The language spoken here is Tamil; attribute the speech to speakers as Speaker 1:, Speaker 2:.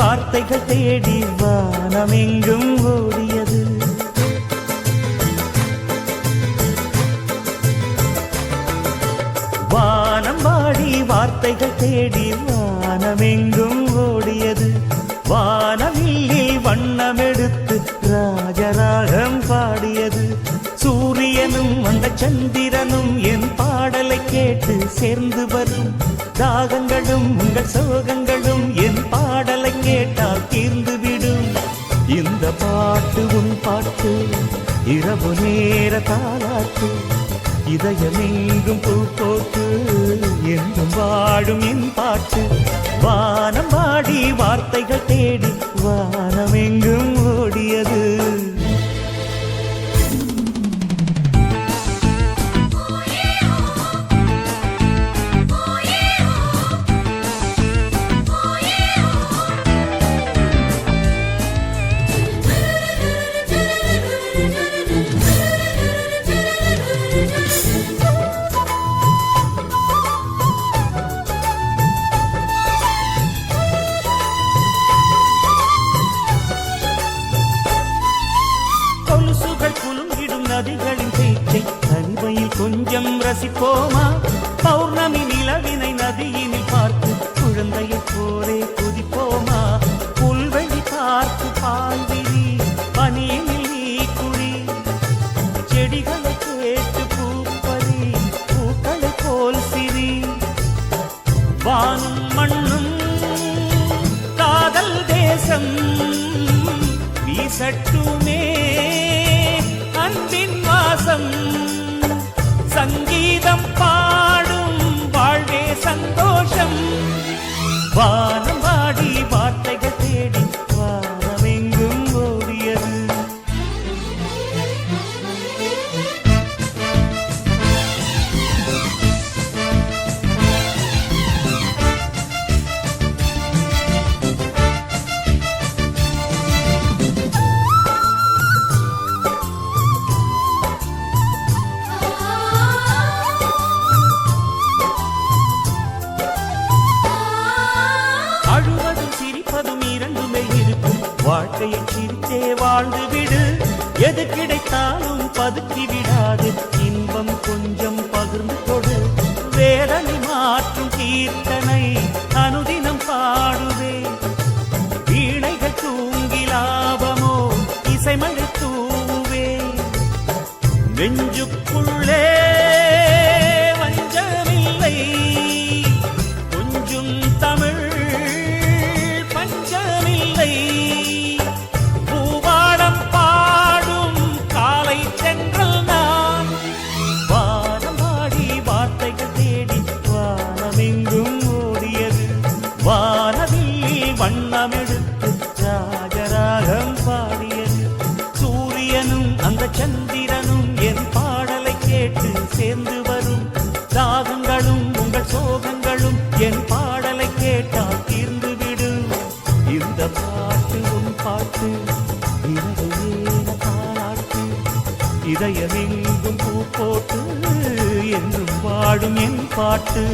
Speaker 1: வார்த்தைகள் தேடி வானமெங்கும் ஓடியது. வானம் வாடி வார்த்தைகள் தேடி வானமெங்கும் ஓடியது. வானவில்லி வண்ணமெடுத்து ராஜராகம் பாடியது. சூரியனும் அந்த சந்திரனும் என் பாடலை கேட்டு சேர்ந்து வரும். தாகங்களும் உங்கள் சோகங்களும் பாட்டு உன் பாட்டு இரவு நேர தாலாட்டு இதயமெங்கும் பூ போட்டு என்றும் வாடும் என் பாட்டு. வானம் வாடி வார்த்தைகள் தேடி ரசிப்போமா பௌர்ணமி நிலவினை நதியினில் பார்த்து குழந்தையை போரே குதிப்போமா? புல்வெளி பார்த்து பால்விரி பனியினில் நீ குழி. செடிகளை கேட்டு பூப்பறி பூக்களை போல் சிரி. வானும் மண்ணும் காதல் தேசம் வீசட்டும் வாழ்க்கையை சிரித்தே வாழ்ந்து விடு. எது கிடைத்தாலும் பதுக்கி விடாது. இன்பம் கொஞ்சம் பகிர்ந்து கொடு. வேதனை மாற்றும் கீர்த்தனை அனுதினம் பாடுவே. வீணைகள் தூங்கி லாபமோ இசைமழை தூவே நெஞ்சுக்குள்ளே வண்ணமெடுத்து ராஜராகம் பாடியது. சூரியனும் அந்த சந்திரனும் என் பாடலை கேட்டு சேர்ந்து வரும். தாகங்களும் உங்கள் சோகங்களும் என் பாடலை கேட்டால் தீர்ந்துவிடும் இந்த பாட்டு உன் பாட்டு பாராட்டு. இதயமெங்கும் பூ போட்டு என்றும் பாடும் என் பாட்டு.